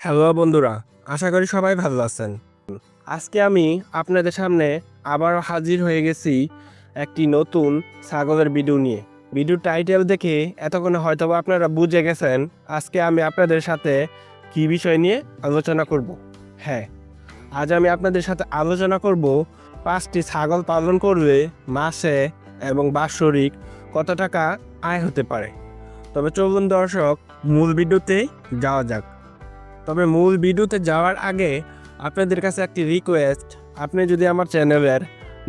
Hello বন্ধুরা, আশা করি সবাই ভালো আছেন। আজকে আমি আপনাদের সামনে আবার হাজির হয়ে গেছি একটি নতুন ছাগলের ভিডিও নিয়ে। ভিডিও টাইটেল দেখে এতক্ষণে হয়তো আপনারা বুঝে গেছেন আজকে আমি আপনাদের সাথে কি বিষয় নিয়ে আলোচনা করব। হ্যাঁ আজ আমি আপনাদের সাথে আলোচনা করব পাঁচটি ছাগল পালন করলে মাসে এবং বাৎসরিক কত টাকা আয় হতে পারে। তবে চলুন দর্শক, মূল ভিডিওতে যাওয়া যাক। তবে মূল ভিডিওতে যাওয়ার আগে আপনাদের কাছে একটি রিকোয়েস্ট আপনি যদি আমার চ্যানেলের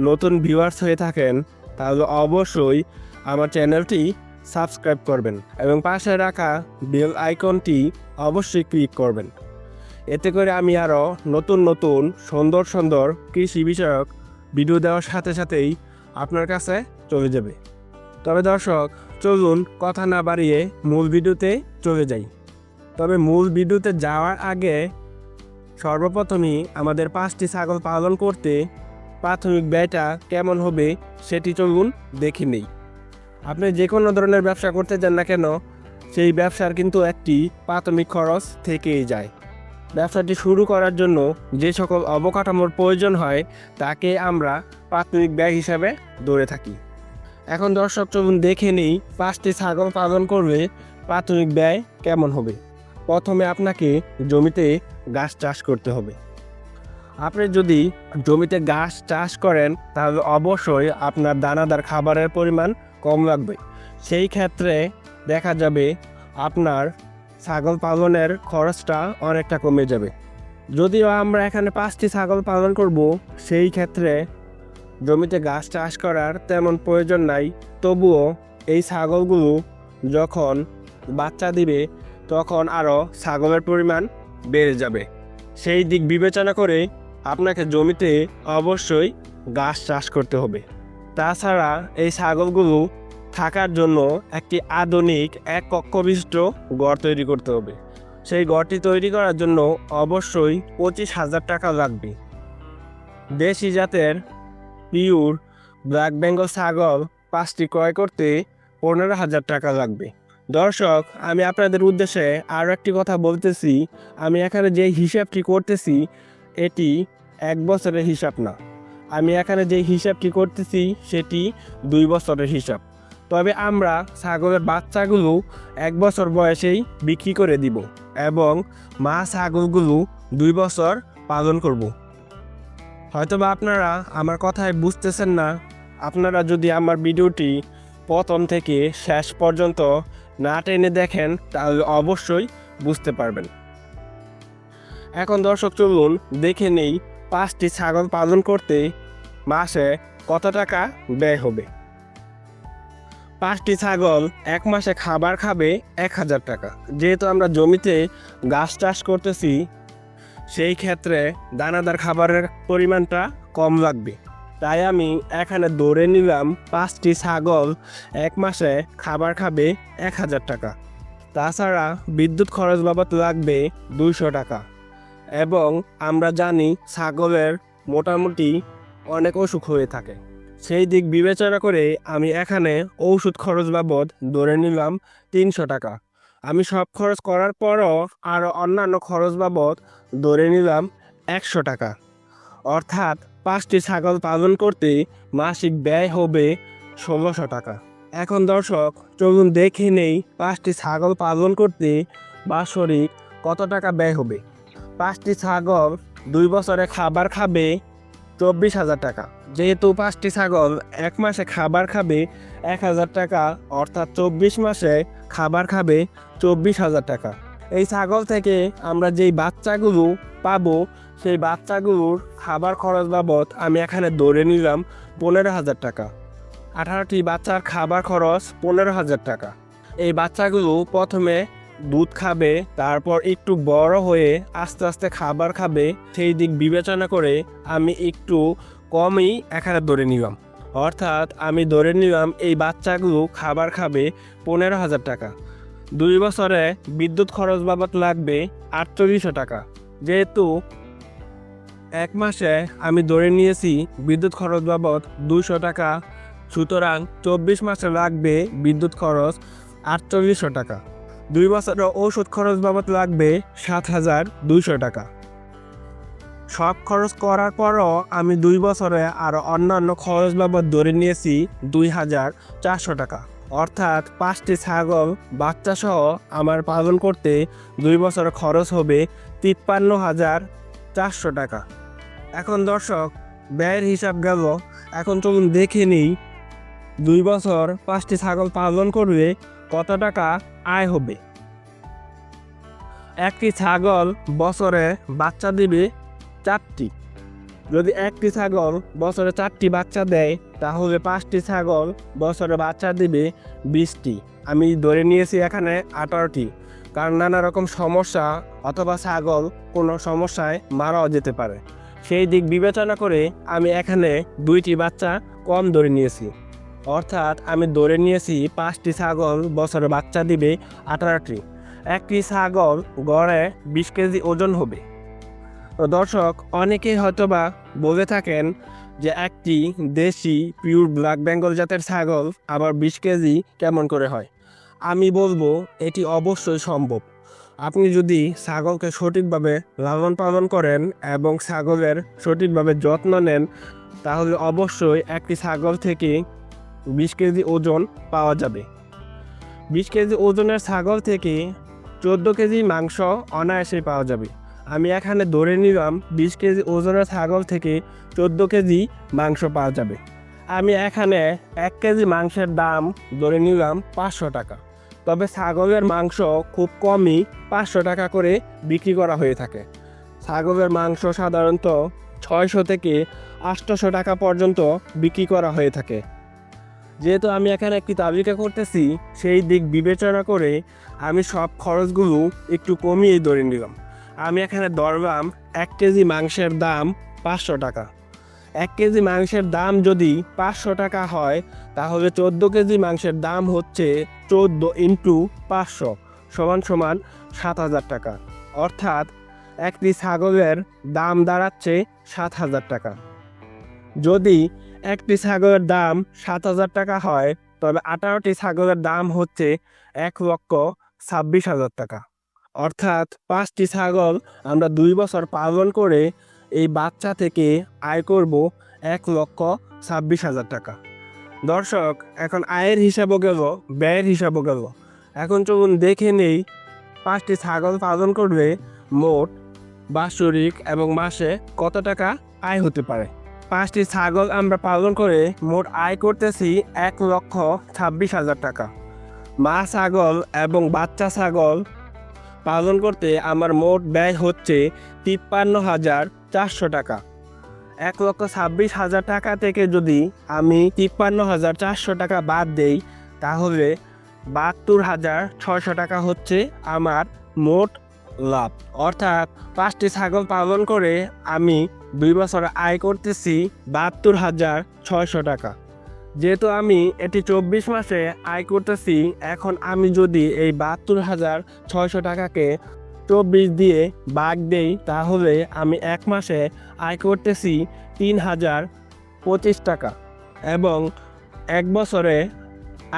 নতুন ভিউয়ার্স হয়ে থাকেন, তাহলে অবশ্যই আমার চ্যানেলটি সাবস্ক্রাইব করবেন এবং পাশে রাখা বেল আইকনটি অবশ্যই ক্লিক করবেন। এতে করে আমি আরও নতুন নতুন সুন্দর সুন্দর কৃষি বিষয়ক ভিডিও দেওয়ার সাথে সাথেই আপনার কাছে চলে যাবে। তবে দর্শক, চলুন কথা না বাড়িয়ে মূল ভিডিওতে চলে যাই। তবে মূল ভিডিওতে যাওয়ার আগে সর্বপ্রথমই আমাদের পাঁচটি ছাগল পালন করতে প্রাথমিক ব্যয়টা কেমন হবে সেটি চলুন দেখে নেই। আপনি যে কোনো ধরনের ব্যবসা করতে যান না কেন, সেই ব্যবসার কিন্তু একটি প্রাথমিক খরচ থেকেই যায়। ব্যবসাটি শুরু করার জন্য যে সকল অবকাঠামোর প্রয়োজন হয়, তাকে আমরা প্রাথমিক ব্যয় হিসাবে ধরে থাকি। এখন দর্শক, চলুন দেখে নেই পাঁচটি ছাগল পালন করবে প্রাথমিক ব্যয় কেমন হবে। প্রথমে আপনাকে জমিতে গাছ চাষ করতে হবে। আপনি যদি জমিতে গাছ চাষ করেন, তাহলে অবশ্যই আপনার দানাদার খাবারের পরিমাণ কম লাগবে। সেই ক্ষেত্রে দেখা যাবে আপনার ছাগল পালনের খরচটা অনেকটা কমে যাবে। যদিও আমরা এখানে পাঁচটি ছাগল পালন করব, সেই ক্ষেত্রে জমিতে গাছ চাষ করার তেমন প্রয়োজন নাই। তবুও এই ছাগলগুলো যখন বাচ্চা দিবে তখন আরও ছাগলের পরিমাণ বেড়ে যাবে। সেই দিক বিবেচনা করে আপনাকে জমিতে অবশ্যই গাছ চাষ করতে হবে। তাছাড়া এই ছাগলগুলো থাকার জন্য একটি আধুনিক এক কক্ষ বিশিষ্ট ঘর তৈরি করতে হবে। সেই ঘরটি তৈরি করার জন্য অবশ্যই পঁচিশ হাজার টাকা লাগবে। দেশি জাতের পিওর ব্ল্যাক বেঙ্গল ছাগল পাঁচটি ক্রয় করতে পনেরো হাজার টাকা লাগবে। দর্শক, আমি আপনাদের উদ্দেশ্যে আরও একটি কথা বলতেছি। আমি এখানে যে হিসাবটি করতেছি, এটি এক বছরের হিসাব না। আমি এখানে যে হিসাবটি করতেছি, সেটি দুই বছরের হিসাব। তবে আমরা ছাগলের বাচ্চাগুলো এক বছর বয়সেই বিক্রি করে দিব এবং মা ছাগলগুলো দুই বছর পালন করব। হয়তোবা আপনারা আমার কথায় বুঝতেছেন না। আপনারা যদি আমার ভিডিওটি প্রথম থেকে শেষ পর্যন্ত না টেনে দেখেন তাহলে অবশ্যই বুঝতে পারবেন। এখন দর্শক, চলুন দেখে নেই পাঁচটি ছাগল পালন করতে মাসে কত টাকা ব্যয় হবে। পাঁচটি ছাগল এক মাসে খাবার খাবে এক হাজার টাকা। যেহেতু আমরা জমিতে গাছ চাষ করতেছি, সেই ক্ষেত্রে দানাদার খাবারের পরিমাণটা কম লাগবে। তাই আমি এখানে দৌড়ে নিলাম পাঁচটি ছাগল, এক মাসে খাবার খাবে এক হাজার টাকা। তাছাড়া বিদ্যুৎ খরচ বাবদ লাগবে দুইশো টাকা। এবং আমরা জানি ছাগলের মোটামুটি অনেক অসুখ হয়ে থাকে। সেই দিক বিবেচনা করে আমি এখানে ঔষধ খরচ বাবদ ধরে নিলাম তিনশো টাকা। আমি সব খরচ করার পরও আরও অন্যান্য খরচ বাবদ ধরে নিলাম একশো টাকা। অর্থাৎ পাঁচটি ছাগল পালন করতে মাসিক ব্যয় হবে ষোলোশো টাকা। এখন দর্শক, চলুন দেখে নেই পাঁচটি ছাগল পালন করতে বাৎসরিক কত টাকা ব্যয় হবে। পাঁচটি ছাগল দুই বছরে খাবার খাবে চব্বিশ হাজার টাকা। যেহেতু পাঁচটি ছাগল এক মাসে খাবার খাবে এক হাজার টাকা, অর্থাৎ চব্বিশ মাসে খাবার খাবে চব্বিশ হাজার টাকা। এই ছাগল থেকে আমরা যেই বাচ্চাগুলো পাবো, সেই বাচ্চাগুলোর খাবার খরচ বাবদ আমি এখানে ধরে নিলাম পনেরো হাজার টাকা। আঠারোটি বাচ্চার খাবার খরচ পনেরো হাজার টাকা। এই বাচ্চাগুলো প্রথমে দুধ খাবে, তারপর একটু বড় হয়ে আস্তে আস্তে খাবার খাবে, সেই দিক বিবেচনা করে আমি একটু কমই এখানে ধরে নিলাম। অর্থাৎ আমি ধরে নিলাম এই বাচ্চাগুলো খাবার খাবে পনেরো হাজার টাকা। দুই বছরে বিদ্যুৎ খরচ বাবদ লাগবে আটচল্লিশশো টাকা। যেহেতু এক মাসে আমি ধরে নিয়েছি বিদ্যুৎ খরচ বাবদ দুইশো টাকা, সুতরাং চব্বিশ মাসে লাগবে বিদ্যুৎ খরচ আটচল্লিশশো টাকা। দুই বছরের ওষুধ খরচ বাবদ লাগবে সাত হাজার দুইশো টাকা। সব খরচ করার পরও আমি দুই বছরে আর অন্যান্য খরচ বাবদ ধরে নিয়েছি দুই হাজার চারশো টাকা। অর্থাৎ পাঁচটি ছাগল, বাচ্চাসহ আমার পালন করতে দুই বছরের খরচ হবে তিপ্পান্ন হাজার চারশো টাকা। এখন দর্শক, ব্যয়ের হিসাব গেল। এখন চলুন দেখে নিই, দুই বছর পাঁচটি ছাগল পালন করলে কত টাকা আয় হবে? একটি ছাগল বছরে বাচ্চা দিবে চারটি। যদি একটি ছাগল বছরে চারটি বাচ্চা দেয়, তাহলে পাঁচটি ছাগল বছরে বাচ্চা দিবে বিশটি। আমি ধরে নিয়েছি এখানে আঠারোটি। কারণ নানা রকম সমস্যা অথবা ছাগল কোনো সমস্যায় মারাও যেতে পারে। সেই দিক বিবেচনা করে আমি এখানে দুইটি বাচ্চা কম ধরে নিয়েছি। অর্থাৎ আমি ধরে নিয়েছি পাঁচটি ছাগল বছরে বাচ্চা দিবে আঠারোটি। একটি ছাগল গড়ে বিশ কেজি ওজন হবে। দর্শক, অনেকেই হয়তোবা বলে থাকেন যে একটি দেশি পিওর ব্ল্যাক বেঙ্গল জাতের ছাগল আবার বিশ কেজি কেমন করে হয়? আমি বলব এটি অবশ্যই সম্ভব। আপনি যদি ছাগলকে সঠিকভাবে লালন পালন করেন এবং ছাগলের সঠিকভাবে যত্ন নেন, তাহলে অবশ্যই একটি ছাগল থেকে বিশ কেজি ওজন পাওয়া যাবে। বিশ কেজি ওজনের ছাগল থেকে চোদ্দ কেজি মাংস অনায়াসেই পাওয়া যাবে। আমি এখানে ধরে নিলাম বিশ কেজি ওজনের ছাগল থেকে চোদ্দ কেজি মাংস পাওয়া যাবে। আমি এখানে এক কেজি মাংসের দাম ধরে নিলাম পাঁচশো টাকা। তবে ছাগলের মাংস খুব কমই পাঁচশো টাকা করে বিক্রি করা হয়ে থাকে। ছাগলের মাংস সাধারণত ছয়শো থেকে আটশোশো টাকা পর্যন্ত বিক্রি করা হয়ে থাকে। যেহেতু আমি এখানে একটি তালিকা করতেছি, সেই দিক বিবেচনা করে আমি সব খরচগুলো একটু কমিয়ে ধরে নিলাম। আমি এখানে ধরলাম এক কেজি মাংসের দাম পাঁচশো টাকা। এক কেজি মাংসের দাম যদি পাঁচশো টাকা হয়, তাহলে চোদ্দ কেজি মাংসের দাম হচ্ছে চোদ্দ ইন্টু পাঁচশো সমান সমান সাত হাজার টাকা। অর্থাৎ একটি ছাগলের দাম দাঁড়াচ্ছে সাত হাজার টাকা। যদি একটি ছাগলের দাম সাত হাজার টাকা হয়, তবে আঠারোটি ছাগলের দাম হচ্ছে এক লক্ষ ছাব্বিশ হাজার টাকা। অর্থাৎ পাঁচটি ছাগল আমরা দুই বছর পালন করে এই বাচ্চা থেকে আয় করব এক লক্ষ ছাব্বিশ হাজার টাকা। দর্শক, এখন আয়ের হিসাবও গেল, ব্যয়ের হিসাবও গেল। এখন চলুন দেখে নেই, পাঁচটি ছাগল পালন করবে মোট বাৎসরিক এবং মাসে কত টাকা আয় হতে পারে? পাঁচটি ছাগল আমরা পালন করে মোট আয় করতেছি এক লক্ষ ছাব্বিশ হাজার টাকা। মা ছাগল এবং বাচ্চা ছাগল পালন করতে আমার মোট ব্যয় হচ্ছে তিপ্পান্ন হাজার চারশো টাকা। এক লক্ষ ছাব্বিশ হাজার টাকা থেকে যদি আমি তিপ্পান্ন হাজার চারশো টাকা বাদ দেই, তাহলে বাহাত্তর হাজার ছয়শো টাকা হচ্ছে আমার মোট লাভ। অর্থাৎ পাঁচটি ছাগল পালন করে আমি দুই বছর আয় করতেছি বাহাত্তর হাজার ছয়শো টাকা। যেহেতু আমি এটি চব্বিশ মাসে আয় করতেছি, এখন আমি যদি এই বাহাত্তর হাজার ছয়শো টাকাকে চব্বিশ দিয়ে বাঘ দেই, তাহলে আমি এক মাসে আয় করতেছি তিন হাজার পঁচিশ টাকা। এবং এক বছরে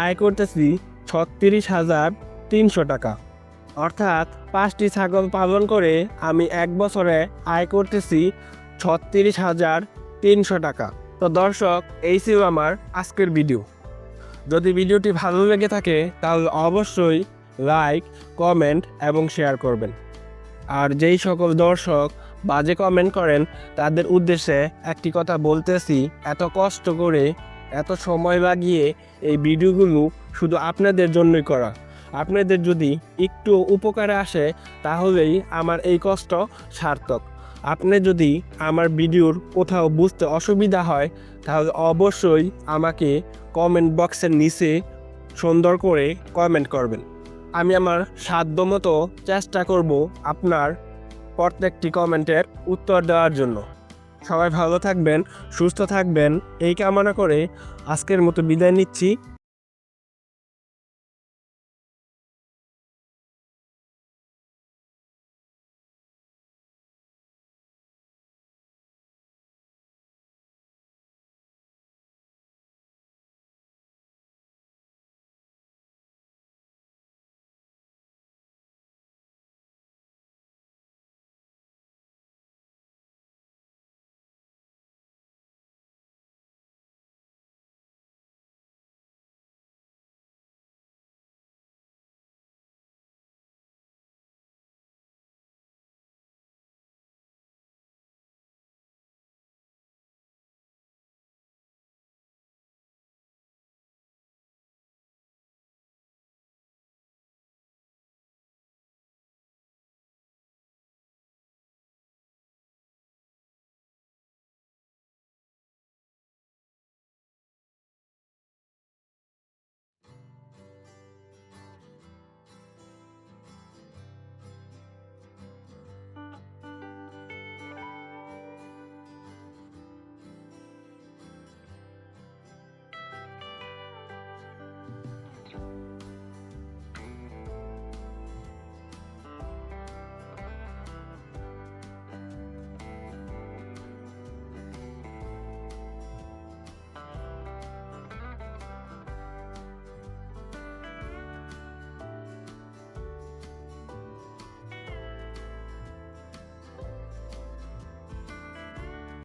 আয় করতেছি ছত্রিশ হাজার তিনশো টাকা। অর্থাৎ পাঁচটি ছাগল পালন করে আমি এক বছরে আয় করতেছি ছত্রিশ হাজার তিনশো টাকা। তো দর্শক, এই ছিল আমার আজকের ভিডিও। যদি ভিডিওটি ভালো লেগে থাকে, তাহলে অবশ্যই লাইক কমেন্ট এবং শেয়ার করবেন। আর যেই সকল দর্শক বাজে কমেন্ট করেন, তাদের উদ্দেশ্যে একটি কথা বলতেছি, এত কষ্ট করে, এত সময় লাগিয়ে এই ভিডিওগুলো শুধু আপনাদের জন্যই করা। আপনাদের যদি একটু উপকারে আসে, তাহলেই আমার এই কষ্ট সার্থক। আপনি যদি আমার ভিডিওর কোথাও বুঝতে অসুবিধা হয়, তাহলে অবশ্যই আমাকে কমেন্ট বক্সের নিচে সুন্দর করে কমেন্ট করবেন। আমি আমার সাধ্যমতো চেষ্টা করব আপনার প্রত্যেকটি কমেন্টের উত্তর দেওয়ার জন্য। সবাই ভালো থাকবেন, সুস্থ থাকবেন, এই কামনা করে আজকের মতো বিদায় নিচ্ছি।